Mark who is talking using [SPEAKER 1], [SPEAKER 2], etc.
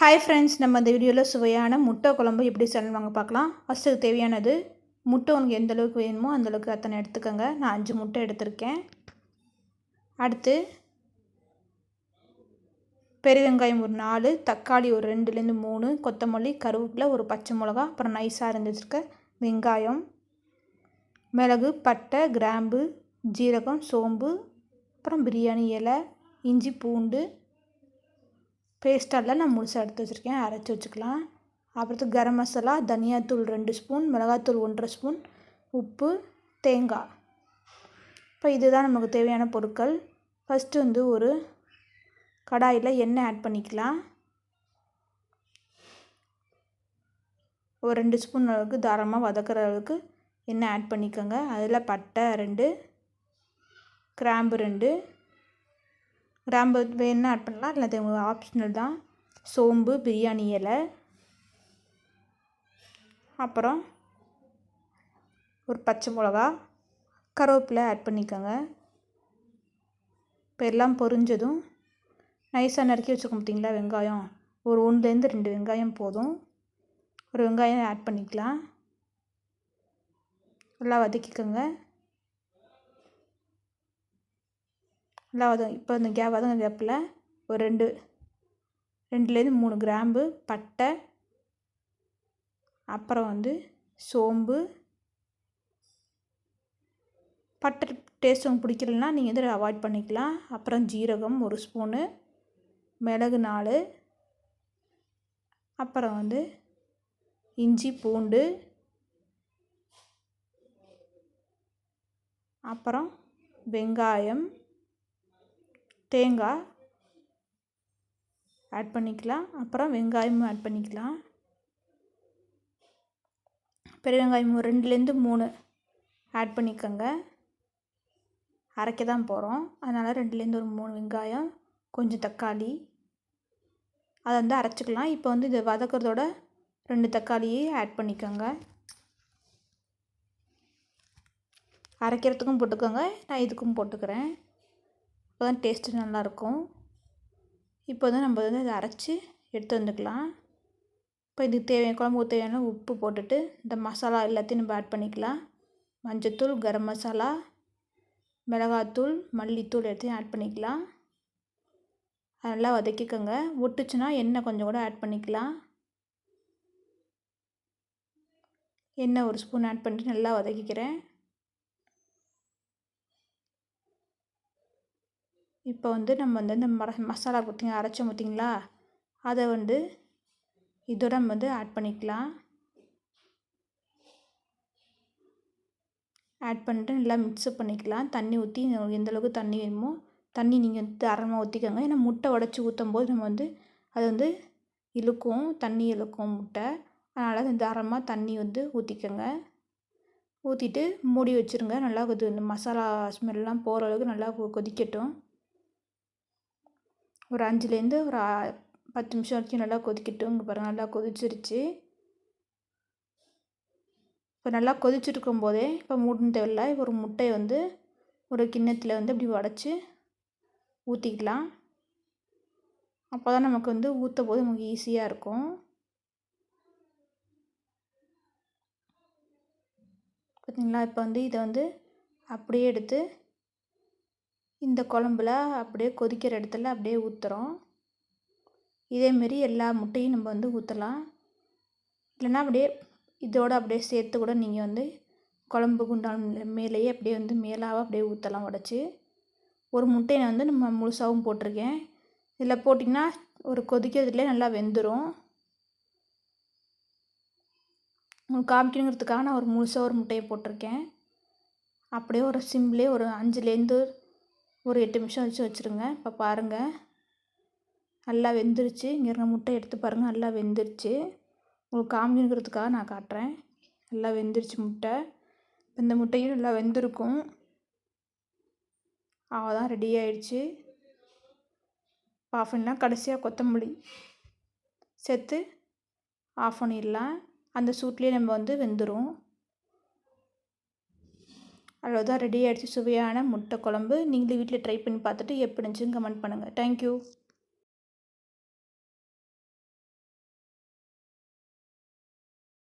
[SPEAKER 1] Hi friends நம்ம இந்த வீடியோவில் சுவையான முட்டை குழம்பு எப்படி செல்லுவாங்க பார்க்கலாம். ஃபஸ்ட்டுக்கு தேவையானது முட்டை உங்களுக்கு எந்த அளவுக்கு வேணுமோ அந்தளவுக்கு அத்தனை எடுத்துக்கோங்க. நான் அஞ்சு முட்டை எடுத்திருக்கேன். அடுத்து பெரிய வெங்காயம் ஒரு நாலு தக்காளி ஒரு ரெண்டுலேருந்து மூணு கொத்தமல்லி கருவேப்பிலை ஒரு பச்சை மிளகா அப்புறம் நைஸாக இருந்துச்சுருக்க வெங்காயம் மிளகு பட்டை கிராம்பு ஜீரகம் சோம்பு அப்புறம் பிரியாணி இலை இஞ்சி பூண்டு பேஸ்டெல்லாம் நான் முழுசாக எடுத்து வச்சுருக்கேன். அரைச்சி வச்சுக்கலாம். அப்புறத்துக்கு கரம் மசாலா தனியாத்தூள் ரெண்டு ஸ்பூன் மிளகாத்தூள் ஒன்றரை ஸ்பூன் உப்பு தேங்காய். இப்போ இதுதான் நமக்கு தேவையான பொருட்கள். ஃபஸ்ட்டு வந்து ஒரு கடாயில் எண்ணெய் ஆட் பண்ணிக்கலாம். ஒரு ரெண்டு ஸ்பூன் அளவுக்கு தாராளமாக வதக்கிற அளவுக்கு எண்ணெய் ஆட் பண்ணிக்கோங்க. அதில் பட்டை ரெண்டு கிராம்பு ரெண்டு கிராம்பு வேணுன்னா ஆட் பண்ணலாம்? இல்லை அது ஆப்ஷனல் தான். சோம்பு பிரியாணி இலை. அப்புறம் ஒரு பச்சை மிளகா. கருவேப்பிலை ஆட் பண்ணிக்கோங்க. இப்போ எல்லாம் பொரிஞ்சதும் நைஸாக நறுக்கி வச்சுக்க மாட்டிங்களா வெங்காயம்? ஒரு ஒன்றுலேருந்து ரெண்டு வெங்காயம் போதும். ஒரு வெங்காயம் ஆட் பண்ணிக்கலாம். நல்லா வதக்கிக்கோங்க. நல்லா வதம் இப்போ இந்த கே வதங்க கேப்பில் ஒரு ரெண்டு ரெண்டுலேருந்து மூணு கிராம்பு பட்டை அப்புறம் வந்து சோம்பு. பட்டை டேஸ்ட் உங்களுக்கு பிடிக்கலனா நீங்கள் வந்து அவாய்ட் பண்ணிக்கலாம். அப்புறம் ஜீரகம் ஒரு ஸ்பூனு மிளகு நாலு அப்புறம் வந்து இஞ்சி பூண்டு அப்புறம் வெங்காயம். தேங்காய் ஆட் பண்ணிக்கலாம். அப்புறம் வெங்காயமும் ஆட் பண்ணிக்கலாம். பெரிய வெங்காயம் ஒரு ரெண்டுலேருந்து மூணு ஆட் பண்ணிக்கோங்க. அரைக்க தான் போகிறோம் அதனால் ரெண்டுலேருந்து ஒரு மூணு வெங்காயம் கொஞ்சம் தக்காளி. அதை வந்து அரைச்சிக்கலாம். இப்போ வந்து இதை வதக்கிறதோட ரெண்டு தக்காளியை ஆட் பண்ணிக்கோங்க. அரைக்கிறதுக்கும் போட்டுக்கோங்க. நான் இதுக்கும் போட்டுக்கிறேன். அப்போ தான் டேஸ்ட்டு நல்லாயிருக்கும். இப்போ வந்து நம்ம வந்து இதை அரைச்சி எடுத்து வந்துக்கலாம். இப்போ இதுக்கு தேவையான குழம்புக்கு தேவையான உப்பு போட்டுட்டு இந்த மசாலா எல்லாத்தையும் நம்ம ஆட் பண்ணிக்கலாம். மஞ்சத்தூள் கரம் மசாலா மிளகாத்தூள் மல்லித்தூள் எல்லாத்தையும் ஆட் பண்ணிக்கலாம். நல்லா வதக்கிக்கோங்க. ஒட்டுச்சுன்னா எண்ணெய் கொஞ்சம் கூட ஆட் பண்ணிக்கலாம். எண்ணெய் ஒரு ஸ்பூன் ஆட் பண்ணிட்டு நல்லா வதக்கிக்கிறேன். இப்போ வந்து நம்ம வந்து இந்த மர மசாலா கொடுத்தீங்க அரைச்சோம் பார்த்திங்களா அதை வந்து இதோட நம்ம வந்து ஆட் பண்ணிக்கலாம். ஆட் பண்ணிட்டு நல்லா மிக்ஸ்அப் பண்ணிக்கலாம். தண்ணி ஊற்றி எந்த அளவுக்கு தண்ணி வேணுமோ தண்ணி நீங்கள் வந்து தாராளமாக ஊற்றிக்கோங்க ஏன்னா முட்டை உடச்சி ஊற்றும் போது நம்ம வந்து அது வந்து இழுக்கும் தண்ணி இழுக்கும் முட்டை. அதனால் தாராளமாக தண்ணி வந்து ஊற்றிக்கோங்க ஊற்றிட்டு மூடி வச்சுருங்க. நல்லா கொதி இந்த மசாலா ஸ்மெல்லாம் போகிற அளவுக்கு நல்லா கொதிக்கட்டும். ஒரு அஞ்சுலேருந்து ஒரு பத்து நிமிஷம் வரைக்கும் நல்லா கொதிக்கட்டும். இங்கே பாருங்கள் நல்லா கொதிச்சிருச்சு. இப்போ நல்லா கொதிச்சுருக்கும் போதே இப்போ மூடணும் தேவையில்ல ஒரு முட்டையை வந்து ஒரு கிண்ணத்தில் வந்து அப்படி உடச்சி ஊற்றிக்கலாம் அப்போ தான் நமக்கு வந்து ஊற்ற போது நமக்கு ஈஸியாக இருக்கும். பார்த்திங்களா இப்போ வந்து இதை வந்து அப்படியே எடுத்து இந்த குழம்புல அப்படியே கொதிக்கிற இடத்துல அப்படியே ஊற்றுறோம் இதேமாரி எல்லா முட்டையும் நம்ம வந்து ஊற்றலாம் இல்லைன்னா அப்படியே இதோடு அப்படியே சேர்த்து கூட நீங்கள் வந்து குழம்பு குண்டான மேலேயே அப்படியே வந்து மேலாக அப்படியே ஊற்றலாம் உடச்சி. ஒரு முட்டையை வந்து நம்ம முழுசாகவும் போட்டிருக்கேன். இதில் போட்டிங்கன்னா ஒரு கொதிக்கிறதுலேயே நல்லா வெந்துடும் உங்களுக்கு காமிக்கணுங்கிறதுக்காக நான் ஒரு முழுசாக ஒரு முட்டையை போட்டிருக்கேன். அப்படியே ஒரு சிம்லேயே ஒரு அஞ்சுலேருந்து ஒரு எட்டு நிமிஷம் வச்சு வச்சுருங்க. இப்போ பாருங்கள் நல்லா வெந்துருச்சு. இங்கே இருக்க முட்டை எடுத்து பாருங்கள் நல்லா வெந்துருச்சு. உங்களுக்கு காமிக்கிறதுக்காக நான் காட்டுறேன். நல்லா வெந்துருச்சு முட்டை. இந்த முட்டையும் நல்லா வெந்திருக்கும். அவ்வளோதான் ரெடி ஆயிடுச்சு. ஆஃப் பண்ணலாம் கடைசியாக கொத்தமல்லி சேர்த்து ஆஃப் பண்ணிடலாம் அந்த சூட்லேயே நம்ம வந்து வெந்துடும் அவ்வளோதான் ரெடி ஆகிடுச்சு சுவையான முட்டை குழம்பு. நீங்களே வீட்டில் ட்ரை பண்ணி பார்த்துட்டு எப்படி இருந்துச்சுன்னு கமெண்ட் பண்ணுங்கள் தேங்க்யூ